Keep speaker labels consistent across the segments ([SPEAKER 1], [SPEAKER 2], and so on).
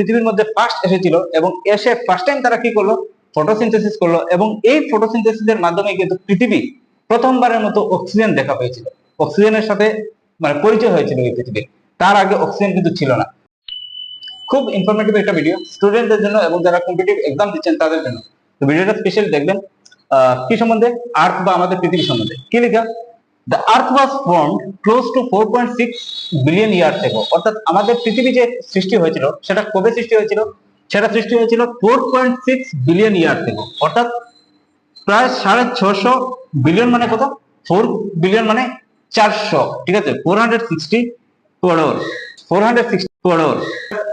[SPEAKER 1] পৃথিবীর মধ্যে ফার্স্ট এসেছিল এবং এসে ফার্স্ট টাইম তারা কি করল? ফটোসিনথেসিস করল এবং এই ফটোসিনথেসিসের মাধ্যমে কিন্তু পৃথিবী প্রথমবারের মতো অক্সিজেন দেখা পেয়েছিল। অক্সিজেনের সাথে মানে পরিচয় হয়েছিল এই পৃথিবীর। তার আগে অক্সিজেন কিন্তু ছিল না। খুব ইনফরমেটিভ একটা ভিডিও স্টুডেন্টদের জন্য এবং যারা কম্পিটিটিভ এক্সাম দিচ্ছেন তাদের জন্য। ভিডিওটা স্পেশালি দেখবেন। কি সম্বন্ধে? আর্থ বা আমাদের পৃথিবী সম্বন্ধে। কি লেখা? The earth was formed close to four point six billion অর্থাৎ আমাদের পৃথিবী যে সৃষ্টি হয়েছিল, সেটা কবে সৃষ্টি হয়েছিল? সেটা সৃষ্টি হয়েছিল four point six billion years ago অর্থাৎ প্রায় সাড়ে ছশো বিলিয়ন মানে কত? ফোর বিলিয়ন মানে চারশো, ঠিক আছে? Four hundred sixty crore four hundred sixty crore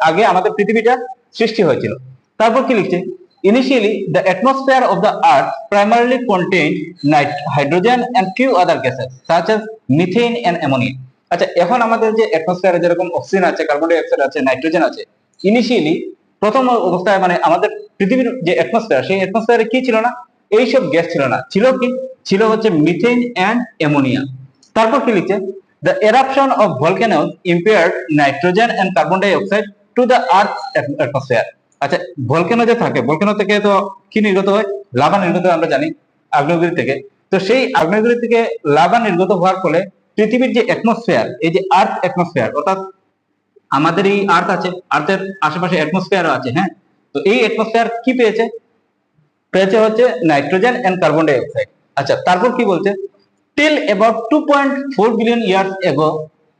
[SPEAKER 1] আগে আমাদের পৃথিবীটা সৃষ্টি হয়েছিল। তারপর কি লিখছে? The atmosphere of the earth primarily contain night hydrogen and few other gases such as methane and ammonia আচ্ছা এখন আমাদের যে অ্যাটমসফিয়ারে যেরকম অক্সিজেন আছে কার্বন ডাই অক্সাইড আছে নাইট্রোজেন আছে ইনিশিয়ালি প্রথম অবস্থায় মানে আমাদের পৃথিবীর যে অ্যাটমসফিয়ার সেই অ্যাটমসফিয়ারে কি ছিল না? এইসব গ্যাস ছিল না। ছিল কি? ছিল হচ্ছে মিথেন অ্যান্ড অ্যামোনিয়া তারপর কি লিখছে? The eruption of volcanoes impaired nitrogen and carbon ডাই oxide two the earth atmosphere আচ্ছা ভলকানো যে থাকে। ভলকানো থেকে তো কি নির্গত হয়? লাভা নির্গত আমরা জানি, আগ্নেয়গিরি থেকে। তো সেই আগ্নেয়গিরি থেকে লাভা নির্গত হওয়ার ফলে পৃথিবীর যে অ্যাটমসফিয়ার এই যে আর্থ অ্যাটমসফিয়ার অর্থাৎ আমাদের এই আর্থ আছে আর্থের আশেপাশে অ্যাটমসফিয়ারও আছে হ্যাঁ? তো এই অ্যাটমসফিয়ার কি পেয়েছে? পেয়েছে হচ্ছে নাইট্রোজেন অ্যান্ড কার্বন ডাই অক্সাইড আচ্ছা তারপর কি বলছে? Till about two point four billion years ago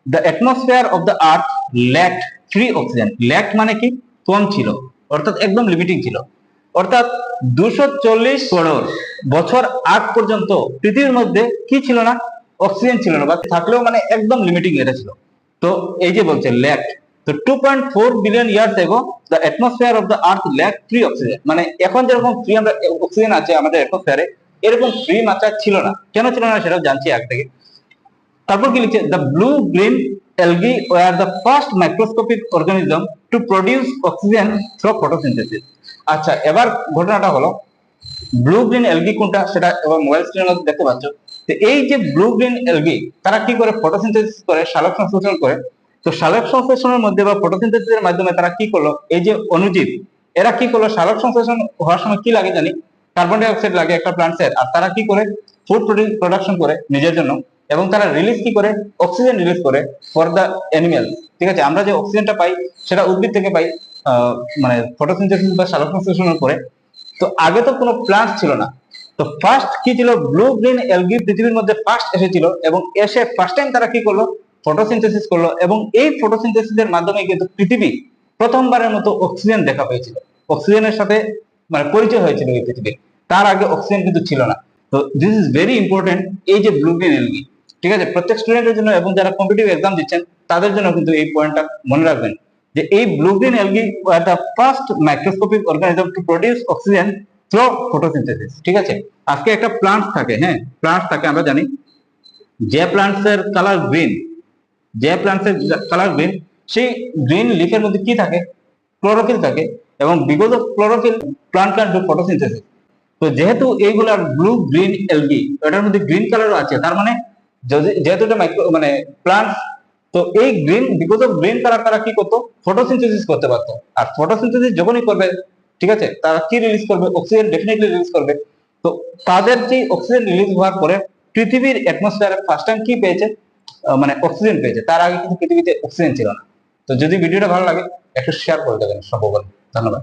[SPEAKER 1] the atmosphere of the earth lacked free oxygen lacked মানে কি? কম ছিল। অর্থাৎ একদম লিমিটিং ছিল। অর্থাৎ দুশো চল্লিশ বছর আগ পর্যন্ত পৃথিবীর মধ্যে কি ছিল না? অক্সিজেন ছিল না বা থাকলেও মানে একদম লিমিটিং এটা ছিল। তো এই যে বলছে ল্যাক্ট তো two point four billion years ago the atmosphere of the earth lack free oxygen মানে এখন যেরকম ফ্রি আমরা অক্সিজেন আছে আমাদের অ্যাটমসফিয়ারে এরকম ফ্রি মাত্রা ছিল না। কেন ছিল না সেটাও জানছি আগে থেকে। তারপর কি লিখছে? The blue green algae were the first microscopic organism to produce oxygen through photosynthesis. আচ্ছা এবার ঘটনাটা হলো ব্লু গ্রিন এলগি কোনটা? সেটা এবার মোবাইল স্ক্রিনের দেখতে পাচ্ছ। তো এই যে ব্লু গ্রিন এলগি তারা কি করে ফটোসিনথেসিস করে সালোক সংশ্লেষণ করে? তো সালোক সংশ্লেষণের মধ্যে বা ফটোসিনথেসিসের মাধ্যমে তারা কি করল? এই যে অনুজীব এরা কি করল? সালোক সংশ্লেষণ হওয়ার সময় কি লাগে জানি? কার্বন ডাই অক্সাইড লাগে একটা প্লান্টসের আর তারা কি করে? ফুড প্রোডাকশন করে নিজের জন্য। এবং তারা রিলিজ কি করে? অক্সিজেন রিলিজ করে ফর দ্য অ্যানিমেল ঠিক আছে? আমরা যে অক্সিজেনটা পাই, সেটা উদ্ভিদ থেকে পাই মানে ফটোসিনথেসিস বা সালোক সংশ্লেষণের পরে তো আগে তো কোনো প্লান্ট ছিল না। তো ফার্স্ট কি ছিল? ব্লু গ্রিন এলগি পৃথিবীর মধ্যে ফার্স্ট এসেছিল এবং এসে ফার্স্ট টাইম তারা কি করল? ফটোসিনথেসিস করল এবং এই ফটোসিনথেসিসের মাধ্যমে কিন্তু পৃথিবী প্রথমবারের মতো অক্সিজেন দেখা পেয়েছিল। অক্সিজেনের সাথে মানে পরিচয় হয়েছিল এই পৃথিবীর। তার আগে অক্সিজেন কিন্তু ছিল না। তো দিস ইজ ভেরি ইম্পর্টেন্ট এই যে ব্লু গ্রিন এলগি ঠিক আছে? প্রত্যেক স্টুডেন্টের জন্য এবং যারা কম্পিটিভ এক্সাম দিচ্ছেন, তাদের জন্য কিন্তু এই পয়েন্টটা মনে রাখবেন যে এই blue green algae the first microscopic organism to produce oxygen through photosynthesis ঠিক আছে? আজকে একটা প্লান্ট থাকে হ্যাঁ? প্লান্ট থাকে, আমরা জানি। যে প্লান্টস এর কালার গ্রিন যে প্লান্টস এর কালার গ্রিন সেই গ্রিন লিফের মধ্যে কি থাকে? ক্লোরোফিল থাকে এবং of chlorophyll plant can do photosynthesis তো যেহেতু এইগুলার ব্লু গ্রিন এলগি এটার মধ্যে গ্রিন কালারও আছে, তার মানে যেহেতু এটা মাইক্রো মানে প্লান্ট তো এই green because of green colour তারা কি করতো? ফটোসিনথেসিস করতে পারতো। আর ফটোসিনথেসিস যখনই করবে, ঠিক আছে? তারা কি রিলিজ করবে? অক্সিজেন ডেফিনেটলি রিলিজ করবে। তো তাদের যে অক্সিজেন রিলিজ হওয়ার পরে পৃথিবীর অ্যাটমসফিয়ারে ফার্স্ট টাইম কি পেয়েছে? মানে অক্সিজেন পেয়েছে। তার আগে কিন্তু পৃথিবীতে অক্সিজেন ছিল না। তো যদি ভিডিওটা ভালো লাগে, একটু শেয়ার করে দেবেন সব ধন্যবাদ।